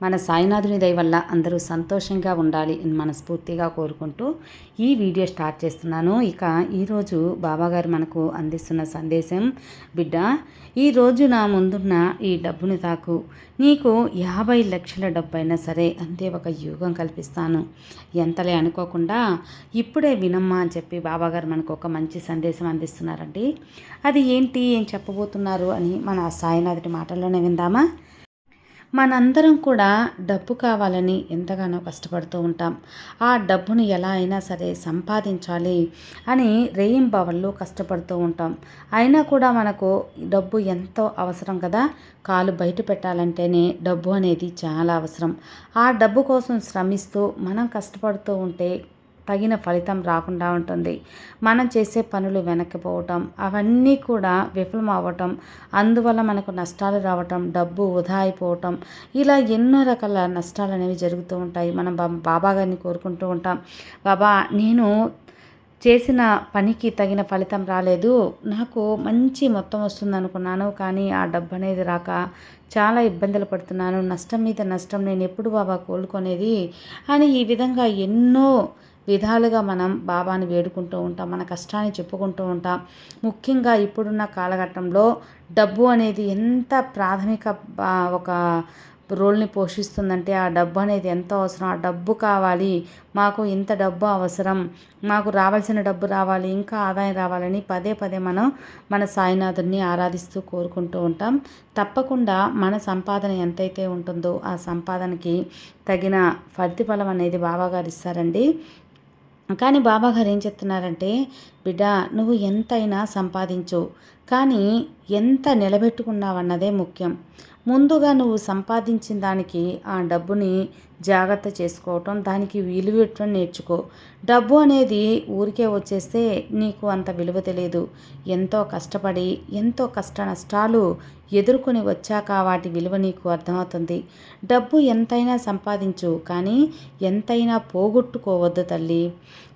మన సాయినాథుని దయ వల్ల అందరూ సంతోషంగా ఉండాలి అని మనస్ఫూర్తిగా కోరుకుంటూ ఈ వీడియో స్టార్ట్ చేస్తున్నాను. ఇక ఈరోజు బాబాగారు మనకు అందిస్తున్న సందేశం బిడ్డ ఈరోజు నా ముందున్న ఈ డబ్బుని తాకు. నీకు యాభై లక్షల డబ్బు అయినా సరే అంతే ఒక యుగం కల్పిస్తాను. ఎంతలే అనుకోకుండా ఇప్పుడే వినమ్మా అని చెప్పి బాబాగారు మనకు ఒక మంచి సందేశం అందిస్తున్నారండి. అది ఏంటి ఏం చెప్పబోతున్నారు అని మన సాయినాథుడి మాటల్లోనే విందామా? మనందరం కూడా డబ్బు కావాలని ఎంతగానో కష్టపడుతూ ఉంటాం. ఆ డబ్బును ఎలా అయినా సరే సంపాదించాలి అని రేయింబవళ్ళు కష్టపడుతూ ఉంటాం. అయినా కూడా మనకు డబ్బు ఎంతో అవసరం కదా? కాలు బయట పెట్టాలంటేనే డబ్బు అనేది చాలా అవసరం. ఆ డబ్బు కోసం శ్రమిస్తూ మనం కష్టపడుతూ ఉంటే తగిన ఫలితం రాకుండా ఉంటుంది. మనం చేసే పనులు వెనక్కిపోవటం అవన్నీ కూడా విఫలం అవ్వటం అందువల్ల మనకు నష్టాలు రావటం డబ్బు వృధా అయిపోవటం ఇలా ఎన్నో రకాల నష్టాలు అనేవి జరుగుతూ ఉంటాయి. మనం బాబా గారిని కోరుకుంటూ ఉంటాం. బాబా నేను చేసిన పనికి తగిన ఫలితం రాలేదు. నాకు మంచి మొత్తం వస్తుంది అనుకున్నాను కానీ ఆ డబ్బు అనేది రాక చాలా ఇబ్బందులు పడుతున్నాను. నష్టం మీద నష్టం నేను ఎప్పుడు బాబా కోలుకునేది? అని ఈ విధంగా ఎన్నో విధాలుగా మనం బాబాని వేడుకుంటూ ఉంటాం మన కష్టాన్ని చెప్పుకుంటూ ఉంటాం. ముఖ్యంగా ఇప్పుడున్న కాలఘట్టంలో డబ్బు అనేది ఎంత ప్రాథమిక ఒక రోల్ని పోషిస్తుందంటే ఆ డబ్బు అనేది ఎంతో అవసరం. ఆ డబ్బు కావాలి మాకు ఇంత డబ్బు అవసరం మాకు రావాల్సిన డబ్బు రావాలి ఇంకా ఆదాయం రావాలని పదే పదే మనం మన సాయినాథుడిని ఆరాధిస్తూ కోరుకుంటూ ఉంటాం. తప్పకుండా మన సంపాదన ఎంతైతే ఉంటుందో ఆ సంపాదనకి తగిన ప్రతిఫలం అనేది బాబాగారు ఇస్తారండి. కానీ బాబాగారు ఏం చెప్తున్నారంటే బిడ్డా నువ్వు ఎంతైనా సంపాదించు. కానీ ఎంత నిలబెట్టుకున్నావన్నదే ముఖ్యం. ముందుగా నువ్వు సంపాదించిన దానికి ఆ డబ్బుని జాగ్రత్త చేసుకోవటం దానికి విలువ నేర్చుకో. డబ్బు అనేది ఊరికే వచ్చేస్తే నీకు అంత విలువ తెలియదు ఎంతో కష్టపడి ఎంతో కష్ట నష్టాలు ఎదుర్కొని వచ్చాక వాటి విలువ నీకు అర్థమవుతుంది. డబ్బు ఎంతైనా సంపాదించు కానీ ఎంతైనా పోగొట్టుకోవద్దు తల్లి.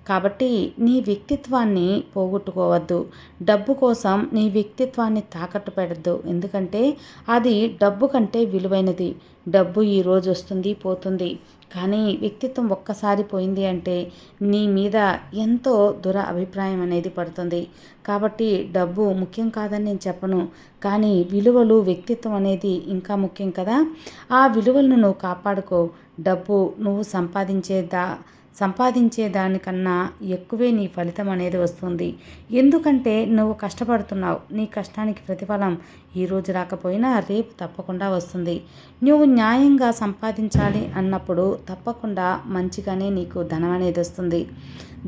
కాబట్టి నీ వ్యక్తిత్వాన్ని పోగొట్టుకోవద్దు. డబ్బు కోసం నీ వ్యక్తిత్వాన్ని తాకట్టు పెడద్దు. ఎందుకంటే అది డబ్బు కంటే విలువైనది. డబ్బు ఈరోజు వస్తుంది పోతుంది. కానీ వ్యక్తిత్వం ఒక్కసారి పోయింది అంటే నీ మీద ఎంతో దుర అభిప్రాయం అనేది పడుతుంది. కాబట్టి డబ్బు ముఖ్యం కాదని నేను చెప్పను. కానీ విలువలు వ్యక్తిత్వం అనేది ఇంకా ముఖ్యం కదా. ఆ విలువలను నువ్వు కాపాడుకో. డబ్బు నువ్వు సంపాదించేదా సంపాదించే దానికన్నా ఎక్కువే నీ ఫలితం అనేది వస్తుంది. ఎందుకంటే నువ్వు కష్టపడుతున్నావు. నీ కష్టానికి ప్రతిఫలం ఈరోజు రాకపోయినా రేపు తప్పకుండా వస్తుంది. నువ్వు న్యాయంగా సంపాదించాలి అన్నప్పుడు తప్పకుండా మంచిగానే నీకు ధనం అనేది వస్తుంది.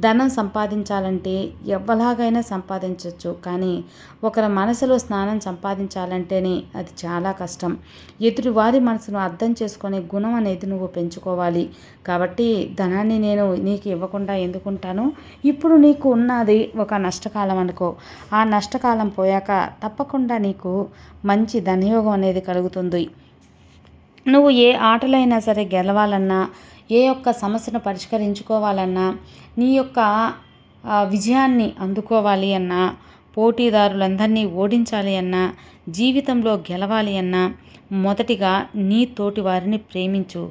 ధనం సంపాదించాలంటే ఎవ్వలాగైనా సంపాదించవచ్చు కానీ ఒకరి మనసులో స్నానం సంపాదించాలంటేనే అది చాలా కష్టం. ఎదుటివారి మనసును అర్థం చేసుకునే గుణం అనేది నువ్వు పెంచుకోవాలి. కాబట్టి ధనాన్ని నేను నీకు ఇవ్వకుండా ఎందుకుంటాను? ఇప్పుడు నీకు ఉన్నది ఒక నష్టకాలం అనుకో. ఆ నష్టకాలం పోయాక తప్పకుండా నీకు మంచి ధనయోగం అనేది కలుగుతుంది. నువ్వు ఏ ఆటలైనా సరే గెలవాలన్నా ఏ యొక్క సమస్యను పరిష్కరించుకోవాలన్నా నీ యొక్క విజయాన్ని అందుకోవాలి అన్నా పోటీదారులందరినీ ఓడించాలి అన్నా జీవితంలో గెలవాలి అన్నా మొదటిగా నీ తోటి వారిని ప్రేమించు.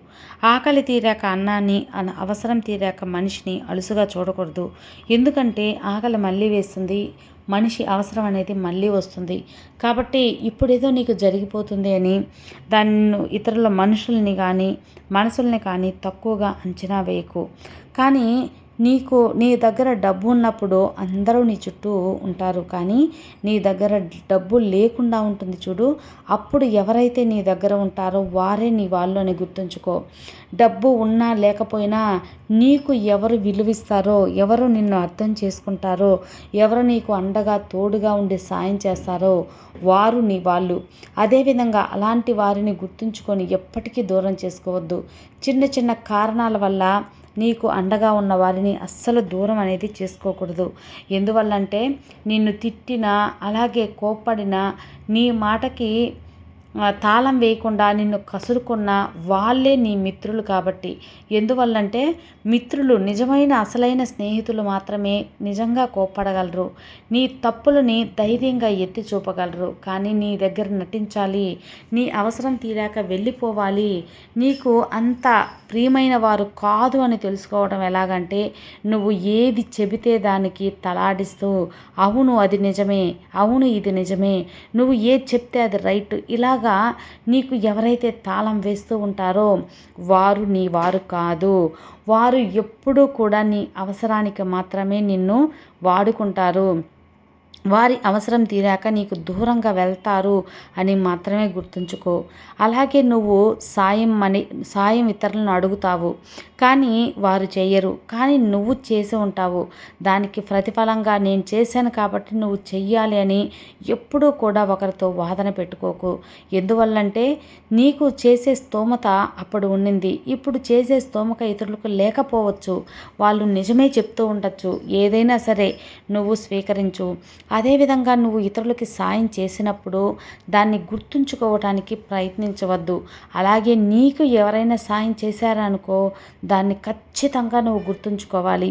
ఆకలి తీరాక అన్నాన్ని అవసరం తీరాక మనిషిని అలుసుగా చూడకూడదు. ఎందుకంటే ఆకలి మళ్ళీ వేస్తుంది మనిషి అవసరం అనేది మళ్ళీ వస్తుంది. కాబట్టి ఇప్పుడేదో నీకు జరిగిపోతుంది అని దాన్ని ఇతరుల మనుషుల్ని కానీ మనసుల్ని కానీ తక్కువగా అంచనా వేయకు. కానీ నీకు నీ దగ్గర డబ్బు ఉన్నప్పుడు అందరూ నీ చుట్టూ ఉంటారు కానీ నీ దగ్గర డబ్బు లేకుండా ఉంటుంది చూడు. అప్పుడు ఎవరైతే నీ దగ్గర ఉంటారో వారే నీ వాళ్ళు అని గుర్తుంచుకో. డబ్బు ఉన్నా లేకపోయినా నీకు ఎవరు విలువిస్తారో ఎవరు నిన్ను అర్థం చేసుకుంటారో ఎవరు నీకు అండగా తోడుగా ఉండి సాయం చేస్తారో వారు నీ వాళ్ళు. అదేవిధంగా అలాంటి వారిని గుర్తుంచుకొని ఎప్పటికీ దూరం చేసుకోవద్దు. చిన్న చిన్న కారణాల వల్ల నీకు అండగా ఉన్న వారిని అస్సలు దూరం అనేది చేసుకోకూడదు. ఎందువల్లంటే నిన్ను తిట్టినా అలాగే కోప్పడినా నీ మాటకి తాళం వేయకుండా నిన్ను కసురుకున్న వాళ్ళే నీ మిత్రులు కాబట్టి. ఎందువల్లంటే మిత్రులు నిజమైన అసలైన స్నేహితులు మాత్రమే నిజంగా కోప్పడగలరు. నీ తప్పులని ధైర్యంగా ఎత్తి చూపగలరు. కానీ నీ దగ్గర నటించాలి. నీ అవసరం తీరాక వెళ్ళిపోవాలి. నీకు అంత ప్రియమైన వారు కాదు అని తెలుసుకోవడం ఎలాగంటే నువ్వు ఏది చెబితే దానికి తలాడిస్తూ అవును అది నిజమే అవును ఇది నిజమే నువ్వు ఏది చెప్తే అది రైట్ ఇలాగా నీకు ఎవరైతే తాళం వేస్తూ ఉంటారో వారు నీ వారు కాదు. వారు ఎప్పుడూ కూడా నీ అవసరానికి మాత్రమే నిన్ను వాడుకుంటారు. వారి అవసరం తీరాక నీకు దూరంగా వెళ్తారు అని మాత్రమే గుర్తుంచుకో. అలాగే నువ్వు సాయం అని సాయం ఇతరులను అడుగుతావు కానీ వారు చేయరు కానీ నువ్వు చేసి ఉంటావు. దానికి ప్రతిఫలంగా నేను చేశాను కాబట్టి నువ్వు చెయ్యాలి అని ఎప్పుడూ కూడా ఒకరితో వాదన పెట్టుకోకు. ఎందువల్లంటే నీకు చేసే స్తోమత అప్పుడు ఉండింది ఇప్పుడు చేసే స్తోమక ఇతరులకు లేకపోవచ్చు. వాళ్ళు నిజమే చెప్తూ ఉండొచ్చు. ఏదైనా సరే నువ్వు స్వీకరించు. అదేవిధంగా నువ్వు ఇతరులకి సాయం చేసినప్పుడు దాన్ని గుర్తుంచుకోవటానికి ప్రయత్నించవద్దు. అలాగే నీకు ఎవరైనా సాయం చేశారనుకో దాన్ని ఖచ్చితంగా నువ్వు గుర్తుంచుకోవాలి.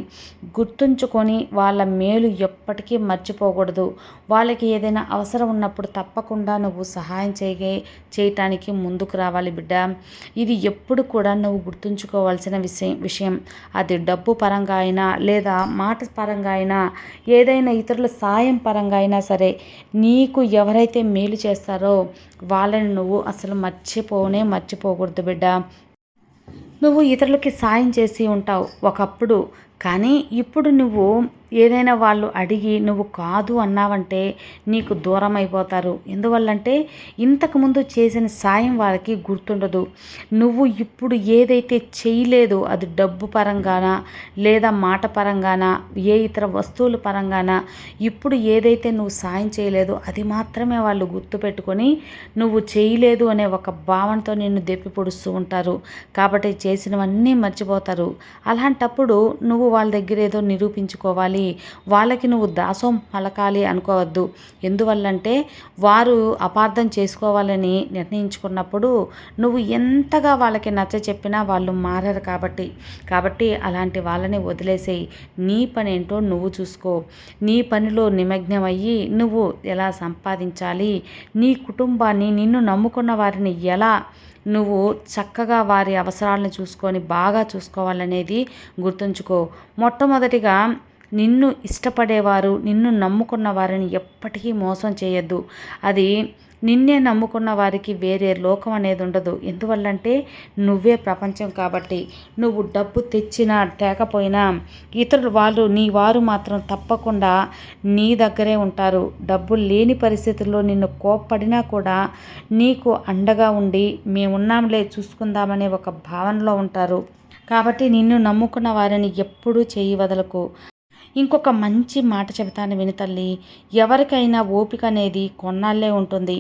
గుర్తుంచుకొని వాళ్ళ మేలు ఎప్పటికీ మర్చిపోకూడదు. వాళ్ళకి ఏదైనా అవసరం ఉన్నప్పుడు తప్పకుండా నువ్వు సహాయం చేయగే చేయటానికి ముందుకు రావాలి బిడ్డ. ఇది ఎప్పుడు కూడా నువ్వు గుర్తుంచుకోవాల్సిన విషయం విషయం. అది డబ్బు పరంగా అయినా లేదా మాట పరంగా అయినా ఏదైనా ఇతరుల సాయం పరంగా అయినా సరే నీకు ఎవరైతే మేలు చేస్తారో వాళ్ళని నువ్వు అసలు మర్చిపోనే మర్చిపోకూడదు బిడ్డ. నువ్వు ఇతరులకి సాయం చేసి ఉంటావు ఒకప్పుడు. కానీ ఇప్పుడు నువ్వు ఏదైనా వాళ్ళు అడిగి నువ్వు కాదు అన్నావంటే నీకు దూరం అయిపోతారు ఎందువల్లంటే ఇంతకుముందు చేసిన సాయం వాళ్ళకి గుర్తుండదు. నువ్వు ఇప్పుడు ఏదైతే చేయలేదో అది డబ్బు పరంగానా లేదా మాట పరంగానా ఏ ఇతర వస్తువుల పరంగానా ఇప్పుడు ఏదైతే నువ్వు సాయం చేయలేదో అది మాత్రమే వాళ్ళు గుర్తుపెట్టుకొని నువ్వు చేయలేదు అనే ఒక భావనతో నిన్ను దెప్పి పొడుస్తూ ఉంటారు. కాబట్టి చేసినవన్నీ మర్చిపోతారు. అలాంటప్పుడు నువ్వు వాళ్ళ దగ్గర ఏదో నిరూపించుకోవాలి వాళ్ళకి నువ్వు దాసం పలకాలి అనుకోవద్దు. ఎందువల్లంటే వారు అపార్థం చేసుకోవాలని నిర్ణయించుకున్నప్పుడు నువ్వు ఎంతగా వాళ్ళకి నచ్చ చెప్పినా వాళ్ళు మారరు కాబట్టి. కాబట్టి అలాంటి వాళ్ళని వదిలేసేయి. నీ పని ఏంటో నువ్వు చూసుకో. నీ పనిలో నిమగ్నమయ్యి నువ్వు ఎలా సంపాదించాలి? నీ కుటుంబాన్ని నిన్ను నమ్ముకున్న వారిని ఎలా నువ్వు చక్కగా వారి అవసరాలను చూసుకొని బాగా చూసుకోవాలనేది గుర్తుంచుకో. మొట్టమొదటిగా నిన్ను ఇష్టపడేవారు నిన్ను నమ్ముకున్న వారిని ఎప్పటికీ మోసం చేయొద్దు. అది నిన్నే నమ్ముకున్న వారికి వేరే లోకం అనేది ఉండదు. ఎందువల్లంటే నువ్వే ప్రపంచం కాబట్టి. నువ్వు డబ్బు తెచ్చినా తేకపోయినా ఇతరులు వాళ్ళు నీ వారు మాత్రం తప్పకుండా నీ దగ్గరే ఉంటారు. డబ్బు లేని పరిస్థితుల్లో నిన్ను కోప్పడినా కూడా నీకు అండగా ఉండి మేమున్నాంలే చూసుకుందామనే ఒక భావనలో ఉంటారు. కాబట్టి నిన్ను నమ్ముకున్న వారిని ఎప్పుడూ చేయి వదలకు. ఇంకొక మంచి మాట చెబుతాను విని తల్లి. ఎవరికైనా ఓపిక అనేది కొన్నాళ్ళే ఉంటుంది.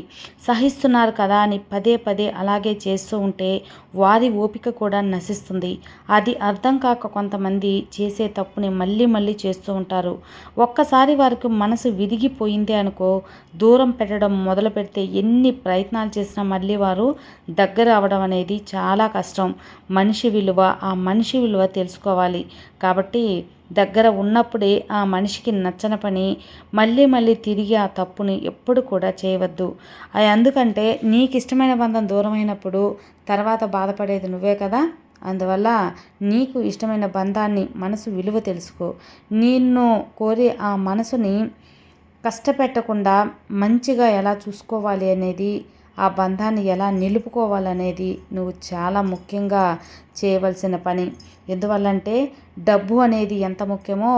సహిస్తున్నారు కదా అని పదే పదే అలాగే చేస్తూ ఉంటే వారి ఓపిక కూడా నశిస్తుంది. అది అర్థం కాక కొంతమంది చేసే తప్పుని మళ్ళీ మళ్ళీ చేస్తూ ఉంటారు. ఒక్కసారి వారికి మనసు విరిగిపోయింది అనుకో దూరం పెట్టడం మొదలు పెడితే ఎన్ని ప్రయత్నాలు చేసినా మళ్ళీ వారు దగ్గర అవడం అనేది చాలా కష్టం. మనిషి విలువ ఆ మనిషి విలువ తెలుసుకోవాలి. కాబట్టి దగ్గర ఉన్నప్పుడే ఆ మనిషికి నచ్చని పని మళ్ళీ మళ్ళీ తిరిగి ఆ తప్పుని ఎప్పుడు కూడా చేయవద్దు. అది అందుకంటే నీకు ఇష్టమైన బంధం దూరమైనప్పుడు తర్వాత బాధపడేది నువ్వే కదా? అందువల్ల నీకు ఇష్టమైన బంధాన్ని మనసు విలువ తెలుసుకో. నిన్ను కోరి ఆ మనసుని కష్టపెట్టకుండా మంచిగా ఎలా చూసుకోవాలి అనేది ఆ బంధాన్ని ఎలా నిలుపుకోవాలనేది నువ్వు చాలా ముఖ్యంగా చేయవలసిన పని. ఎందువల్లంటే డబ్బు అనేది ఎంత ముఖ్యమో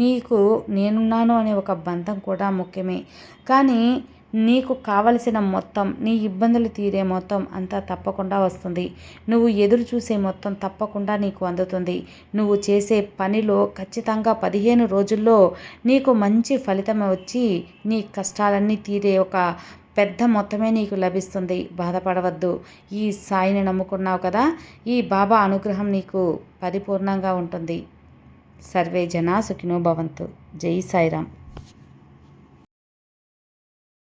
నీకు నేనున్నాను అనే ఒక బంధం కూడా ముఖ్యమే. కానీ నీకు కావలసిన మొత్తం నీ ఇబ్బందులు తీరే మొత్తం అంతా తప్పకుండా వస్తుంది. నువ్వు ఎదురు చూసే మొత్తం తప్పకుండా నీకు అందుతుంది. నువ్వు చేసే పనిలో ఖచ్చితంగా పదిహేను రోజుల్లో నీకు మంచి ఫలితం వచ్చి నీ కష్టాలన్నీ తీరే ఒక పెద్ద మొత్తమే నీకు లభిస్తుంది. బాధపడవద్దు. ఈ సాయిని నమ్ముకున్నావు కదా? ఈ బాబా అనుగ్రహం నీకు పరిపూర్ణంగా ఉంటుంది. సర్వే జనా సుఖినో భవంతు. జై సాయిరామ్.